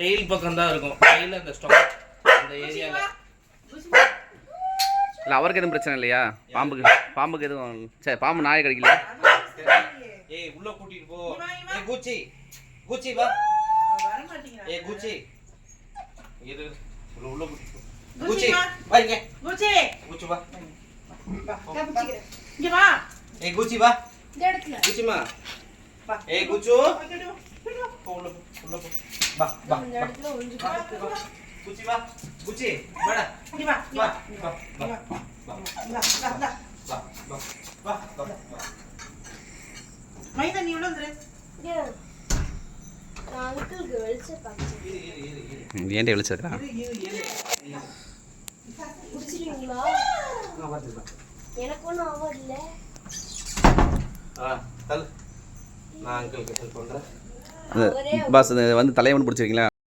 Tail பக்கம் தான் இருக்கும். டெய்ல் அந்த ஸ்டாக் அந்த ஏரியால இல்லை அவருக்கு எதுவும் பிரச்சனை இல்லையா? பாம்புக்கு பாம்புக்கு எதுவும் சரி பாம்பு நாயை கடிக்கல? ஏய் உள்ள கூட்டிட்டு போ. ஏய் குச்சி குச்சி வா. ஏய் குச்சி இரு. உள்ள உள்ள கூட்டிட்டு போ. குச்சி வா. இங்க. குச்சி வா. ஏய் குச்சி வா. குச்சிமா ஏய் குச்சு போ உள்ள போ உள்ள போ. வா வா குச்சி வா குச்சி வாடா வா வா வா வா வா வா வா வா வா மைதா நீ உள்ள வந்துரு ஏன்டே எனக்கு ஒன்றும் ஆகல ஆ தல் நான் அங்கிளுக்கு ஹெல்ப் பண்ணுறேன் பஸ் வந்து தலைவன் பிடிச்சிருக்கீங்களா?